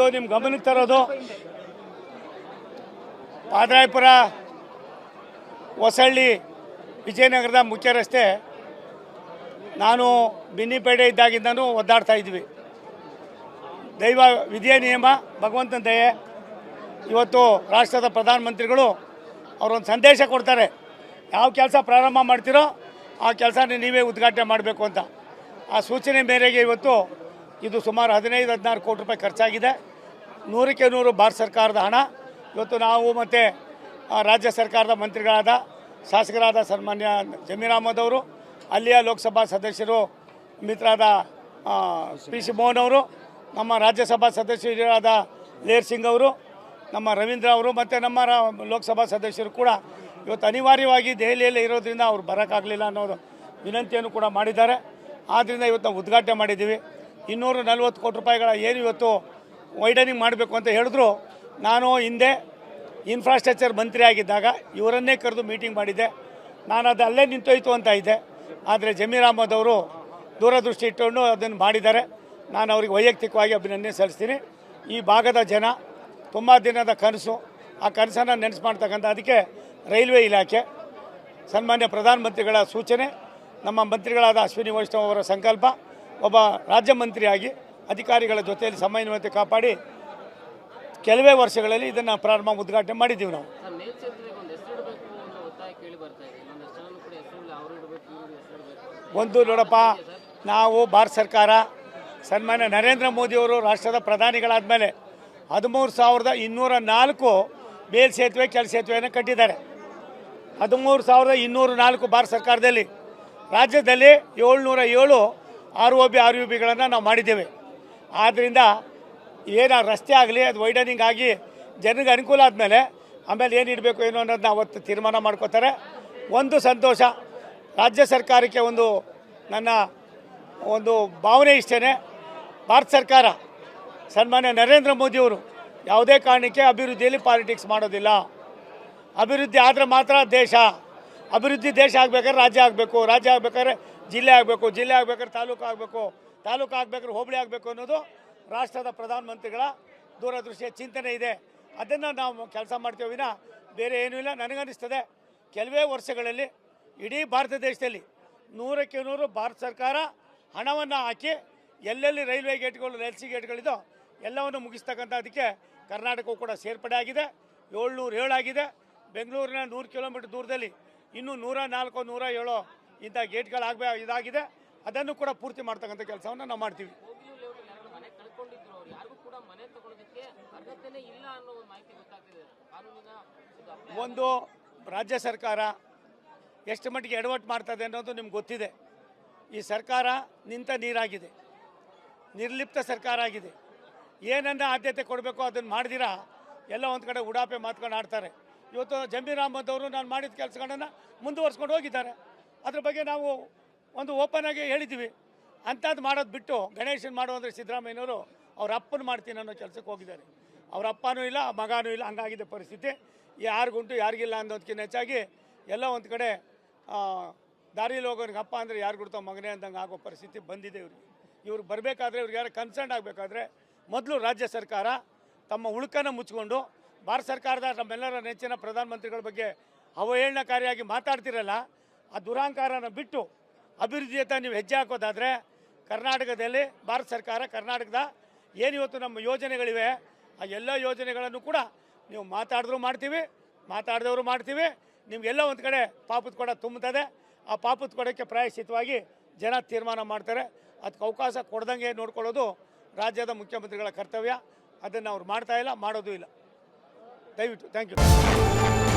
ಒಂದು ನಿಮ್ಮ ಗಮನಕ್ಕೆ ತರೋದು ಪಾದರಾಯಪುರ, ಹೊಸಳ್ಳಿ, ವಿಜಯನಗರದ ಮುಖ್ಯ ರಸ್ತೆ. ನಾನು ಬಿನ್ನಿಪೇಡೆ ಇದ್ದಾಗಿಂದನೂ ಒದ್ದಾಡ್ತಾ ಇದ್ವಿ. ದೈವ ವಿಧಿಯ ನಿಯಮ, ಭಗವಂತನ ದಯೆ. ಇವತ್ತು ರಾಷ್ಟ್ರದ ಪ್ರಧಾನಮಂತ್ರಿಗಳು ಅವರೊಂದು ಸಂದೇಶ ಕೊಡ್ತಾರೆ. ಯಾವ ಕೆಲಸ ಪ್ರಾರಂಭ ಮಾಡ್ತೀರೋ ಆ ಕೆಲಸ ನೀವೇ ಉದ್ಘಾಟನೆ ಮಾಡಬೇಕು ಅಂತ. ಆ ಸೂಚನೆ ಮೇರೆಗೆ ಇವತ್ತು ಇದು ಸುಮಾರು ಹದಿನೈದು, ಹದಿನಾರು ಕೋಟಿ ರೂಪಾಯಿ ಖರ್ಚಾಗಿದೆ. ನೂರಕ್ಕೆ ನೂರು ಭಾರತ ಸರ್ಕಾರದ ಹಣ. ಇವತ್ತು ನಾವು ಮತ್ತು ರಾಜ್ಯ ಸರ್ಕಾರದ ಮಂತ್ರಿಗಳಾದ ಶಾಸಕರಾದ ಸನ್ಮಾನ್ಯ ಜಮೀರ್ ಅಹಮದ್ ಅವರು, ಅಲ್ಲಿಯ ಲೋಕಸಭಾ ಸದಸ್ಯರು ಮಿತ್ರಾದ ಪಿ ಸಿ ಮೋಹನ್ ಅವರು, ನಮ್ಮ ರಾಜ್ಯಸಭಾ ಸದಸ್ಯರಾದ ಲೇರ್ ಸಿಂಗ್ ಅವರು, ನಮ್ಮ ರವೀಂದ್ರ ಅವರು ಮತ್ತು ನಮ್ಮ ಲೋಕಸಭಾ ಸದಸ್ಯರು ಕೂಡ ಇವತ್ತು ಅನಿವಾರ್ಯವಾಗಿ ದೆಹಲಿಯಲ್ಲಿ ಇರೋದ್ರಿಂದ ಅವ್ರು ಬರೋಕ್ಕಾಗಲಿಲ್ಲ ಅನ್ನೋದು ವಿನಂತಿಯನ್ನು ಕೂಡ ಮಾಡಿದ್ದಾರೆ. ಆದ್ದರಿಂದ ಇವತ್ತು ನಾವು ಉದ್ಘಾಟನೆ ಮಾಡಿದ್ದೀವಿ. ಇನ್ನೂರು ನಲ್ವತ್ತು ಕೋಟಿ ರೂಪಾಯಿಗಳ ಏನು ಇವತ್ತು ವೈಡನಿಂಗ್ ಮಾಡಬೇಕು ಅಂತ ಹೇಳಿದ್ರು. ನಾನು ಹಿಂದೆ ಇನ್ಫ್ರಾಸ್ಟ್ರಕ್ಚರ್ ಮಂತ್ರಿ ಆಗಿದ್ದಾಗ ಇವರನ್ನೇ ಕರೆದು ಮೀಟಿಂಗ್ ಮಾಡಿದ್ದೆ. ನಾನು ಅದು ಅಲ್ಲೇ ನಿಂತೋಯ್ತು ಅಂತ ಇದ್ದೆ. ಆದರೆ ಜಮೀರ್ ಅಹಮದ್ ಅವರು ದೂರದೃಷ್ಟಿ ಇಟ್ಟುಕೊಂಡು ಅದನ್ನು ಮಾಡಿದ್ದಾರೆ. ನಾನು ಅವ್ರಿಗೆ ವೈಯಕ್ತಿಕವಾಗಿ ಅಭಿನಂದನೆ ಸಲ್ಲಿಸ್ತೀನಿ. ಈ ಭಾಗದ ಜನ ತುಂಬ ದಿನದ ಕನಸು. ಆ ಕನಸನ್ನು ನೆನೆಸಿ ಮಾಡ್ತಕ್ಕಂಥ ಅದಕ್ಕೆ ರೈಲ್ವೆ ಇಲಾಖೆ, ಸನ್ಮಾನ್ಯ ಪ್ರಧಾನಮಂತ್ರಿಗಳ ಸೂಚನೆ, ನಮ್ಮ ಮಂತ್ರಿಗಳಾದ ಅಶ್ವಿನಿ ವೈಷ್ಣವ್ ಅವರ ಸಂಕಲ್ಪ, ಒಬ್ಬ ರಾಜ್ಯ ಮಂತ್ರಿಯಾಗಿ ಅಧಿಕಾರಿಗಳ ಜೊತೆಯಲ್ಲಿ ಸಮನ್ವಯತೆ ಕಾಪಾಡಿ ಕೆಲವೇ ವರ್ಷಗಳಲ್ಲಿ ಇದನ್ನು ಪ್ರಾರಂಭ ಉದ್ಘಾಟನೆ ಮಾಡಿದ್ದೀವಿ ನಾವು. ಒಂದು ನೋಡಪ್ಪ ನಾವು ಭಾರತ ಸರ್ಕಾರ ಸನ್ಮಾನ್ಯ ನರೇಂದ್ರ ಮೋದಿಯವರು ರಾಷ್ಟ್ರದ ಪ್ರಧಾನಿಗಳಾದ ಮೇಲೆ ಹದಿಮೂರು ಸಾವಿರದ ಇನ್ನೂರ ನಾಲ್ಕು ಮೇಲ್ ಸೇತುವೆ ಕೆಲ ಸೇತುವೆಯನ್ನು ಕಟ್ಟಿದ್ದಾರೆ. ಹದಿಮೂರು ಸಾವಿರದ ಇನ್ನೂರ ನಾಲ್ಕು ಭಾರತ ಸರ್ಕಾರದಲ್ಲಿ ರಾಜ್ಯದಲ್ಲಿ ಏಳ್ನೂರ ಏಳು R O B R U ಬಿಗಳನ್ನು ನಾವು ಮಾಡಿದ್ದೇವೆ. ಆದ್ದರಿಂದ ಏನು ರಸ್ತೆ ಆಗಲಿ ಅದು ವೈಡನಿಂಗ್ ಆಗಿ ಜನರಿಗೆ ಅನುಕೂಲ ಆದಮೇಲೆ ಆಮೇಲೆ ಏನು ಇಡಬೇಕು ಏನು ಅನ್ನೋದನ್ನ ಅವತ್ತು ತೀರ್ಮಾನ ಮಾಡ್ಕೋತಾರೆ. ಒಂದು ಸಂತೋಷ, ರಾಜ್ಯ ಸರ್ಕಾರಕ್ಕೆ ಒಂದು ನನ್ನ ಒಂದು ಭಾವನೆ ಇಷ್ಟೇ ಭಾರತ ಸರ್ಕಾರ, ಸನ್ಮಾನ್ಯ ನರೇಂದ್ರ ಮೋದಿಯವರು ಯಾವುದೇ ಕಾರಣಕ್ಕೆ ಅಭಿವೃದ್ಧಿಯಲ್ಲಿ ಪಾಲಿಟಿಕ್ಸ್ ಮಾಡೋದಿಲ್ಲ. ಅಭಿವೃದ್ಧಿ ಆದರೆ ಮಾತ್ರ ದೇಶ. ಅಭಿವೃದ್ಧಿ ದೇಶ ಆಗಬೇಕಾದ್ರೆ ರಾಜ್ಯ ಆಗಬೇಕು, ರಾಜ್ಯ ಆಗಬೇಕಾದ್ರೆ ಜಿಲ್ಲೆ ಆಗಬೇಕು, ಜಿಲ್ಲೆ ಆಗಬೇಕಾದ್ರೆ ತಾಲೂಕು ಆಗಬೇಕು. ತಾಲೂಕು ಆಗಬೇಕಾದ್ರೆ ಹೋಬಳಿ ಆಗಬೇಕು ಅನ್ನೋದು ರಾಷ್ಟ್ರದ ಪ್ರಧಾನಮಂತ್ರಿಗಳ ದೂರದೃಷ್ಟಿಯ ಚಿಂತನೆ ಇದೆ. ಅದನ್ನು ನಾವು ಕೆಲಸ ಮಾಡ್ತೇವೆ ವಿನ, ಬೇರೆ ಏನೂ ಇಲ್ಲ. ನನಗನ್ನಿಸ್ತದೆ, ಕೆಲವೇ ವರ್ಷಗಳಲ್ಲಿ ಇಡೀ ಭಾರತ ದೇಶದಲ್ಲಿ ನೂರಕ್ಕೆ ನೂರು ಭಾರತ ಸರ್ಕಾರ ಹಣವನ್ನು ಹಾಕಿ ಎಲ್ಲೆಲ್ಲಿ ರೈಲ್ವೆ ಗೇಟ್ಗಳು, ಎಲ್ ಸಿ ಗೇಟ್ಗಳಿದೋ ಎಲ್ಲವನ್ನು ಮುಗಿಸ್ತಕ್ಕಂಥ ಅದಕ್ಕೆ ಕರ್ನಾಟಕವು ಕೂಡ ಸೇರ್ಪಡೆ ಆಗಿದೆ. ಏಳ್ನೂರು ಏಳಾಗಿದೆ. ಬೆಂಗಳೂರಿನ ನೂರು ಕಿಲೋಮೀಟರ್ ದೂರದಲ್ಲಿ ಇನ್ನೂ ನೂರ ನಾಲ್ಕು, ನೂರ ಏಳು ಇಂಥ ಗೇಟ್ಗಳಾಗಬೇ ಇದಾಗಿದೆ. ಅದನ್ನು ಕೂಡ ಪೂರ್ತಿ ಮಾಡ್ತಕ್ಕಂಥ ಕೆಲಸವನ್ನು ನಾವು ಮಾಡ್ತೀವಿ. ಒಂದು ರಾಜ್ಯ ಸರ್ಕಾರ ಎಷ್ಟು ಮಟ್ಟಿಗೆ ಎಡವಟ್ಟು ಮಾಡ್ತದೆ ಅನ್ನೋದು ನಿಮ್ಗೆ ಗೊತ್ತಿದೆ. ಈ ಸರ್ಕಾರ ನಿಂತ ನೀರಾಗಿದೆ. ನಿರ್ಲಿಪ್ತ ಸರ್ಕಾರ ಆಗಿದೆ. ಏನನ್ನ ಆದ್ಯತೆ ಕೊಡಬೇಕು ಅದನ್ನು ಮಾಡಿದಿರಾ? ಎಲ್ಲ ಒಂದು ಕಡೆ ಉಡಾಪೆ ಮಾತ್ಕೊಂಡು ಆಡ್ತಾರೆ. ಇವತ್ತು ಜಮೀರ್ ಅಹಮದ್ ಅವರು ನಾನು ಮಾಡಿದ ಕೆಲಸಗಳನ್ನು ಮುಂದುವರ್ಸ್ಕೊಂಡು ಹೋಗಿದ್ದಾರೆ. ಅದ್ರ ಬಗ್ಗೆ ನಾವು ಒಂದು ಓಪನ್ ಆಗಿ ಹೇಳಿದ್ದೀವಿ ಅಂಥದ್ದು ಮಾಡೋದು ಬಿಟ್ಟು ಗಣೇಶನ್ ಮಾಡೋ ಅಂದರೆ ಸಿದ್ದರಾಮಯ್ಯನವರು ಅವ್ರ ಅಪ್ಪನ ಮಾಡ್ತೀನಿ ಅನ್ನೋ ಕೆಲಸಕ್ಕೆ ಹೋಗಿದ್ದಾರೆ. ಅವ್ರ ಅಪ್ಪನೂ ಇಲ್ಲ ಮಗನೂ ಇಲ್ಲ ಹಂಗಾಗಿದೆ ಪರಿಸ್ಥಿತಿ. ಯಾರಿಗುಂಟು ಯಾರಿಗಿಲ್ಲ ಅನ್ನೋದಕ್ಕಿಂತ ಹೆಚ್ಚಾಗಿ ಎಲ್ಲ ಒಂದು ಕಡೆ ಆ, ದಾರಿಲಿ ಹೋಗೋರಿಗೆ ಅಪ್ಪ ಅಂದರೆ ಯಾರು ಗುಡ್ತಾವ ಮಗನೇ ಅಂದಂಗೆ ಆಗೋ ಪರಿಸ್ಥಿತಿ ಬಂದಿದೆ ಇವ್ರಿಗೆ. ಇವ್ರು ಬರಬೇಕಾದ್ರೆ ಇವ್ರಿಗೆ ಯಾರು ಕನ್ಸರ್ನ್ ಆಗಬೇಕಾದ್ರೆ ಮೊದಲು ರಾಜ್ಯ ಸರ್ಕಾರ ತಮ್ಮ ಉಳುಕನ ಮುಚ್ಕೊಂಡು ಭಾರತ ಸರ್ಕಾರದ ನಮ್ಮೆಲ್ಲರ ನೆಚ್ಚಿನ ಪ್ರಧಾನಮಂತ್ರಿಗಳ ಬಗ್ಗೆ ಅವಹೇಳನಕಾರಿಯಾಗಿ ಮಾತಾಡ್ತಿರಲ್ಲ ಆ ದುರಾಂಕಾರನ ಬಿಟ್ಟು ಅಭಿವೃದ್ಧಿಯತ್ತ ನೀವು ಹೆಜ್ಜೆ ಹಾಕೋದಾದರೆ ಕರ್ನಾಟಕದಲ್ಲಿ ಭಾರತ ಸರ್ಕಾರ ಕರ್ನಾಟಕದ ಏನಿವತ್ತು ನಮ್ಮ ಯೋಜನೆಗಳಿವೆ, ಆ ಎಲ್ಲ ಯೋಜನೆಗಳನ್ನು ಕೂಡ ನೀವು ಮಾತಾಡಿದ್ರು ಮಾಡ್ತೀವಿ, ಮಾತಾಡಿದವರು ಮಾಡ್ತೀವಿ. ನಿಮಗೆಲ್ಲ ಒಂದು ಕಡೆ ಪಾಪದ ಕೊಡ ತುಂಬುತ್ತದೆ. ಆ ಪಾಪದ ಕೊಡಕ್ಕೆ ಪ್ರಾಯಶ್ಚಿತವಾಗಿ ಜನ ತೀರ್ಮಾನ ಮಾಡ್ತಾರೆ. ಅದಕ್ಕೆ ಅವಕಾಶ ಕೊಡ್ದಂಗೆ ನೋಡ್ಕೊಳ್ಳೋದು ರಾಜ್ಯದ ಮುಖ್ಯಮಂತ್ರಿಗಳ ಕರ್ತವ್ಯ. ಅದನ್ನು ಅವ್ರು ಮಾಡ್ತಾ ಇಲ್ಲ, ಮಾಡೋದು ಇಲ್ಲ. ದಯವಿಟ್ಟು ಥ್ಯಾಂಕ್ ಯು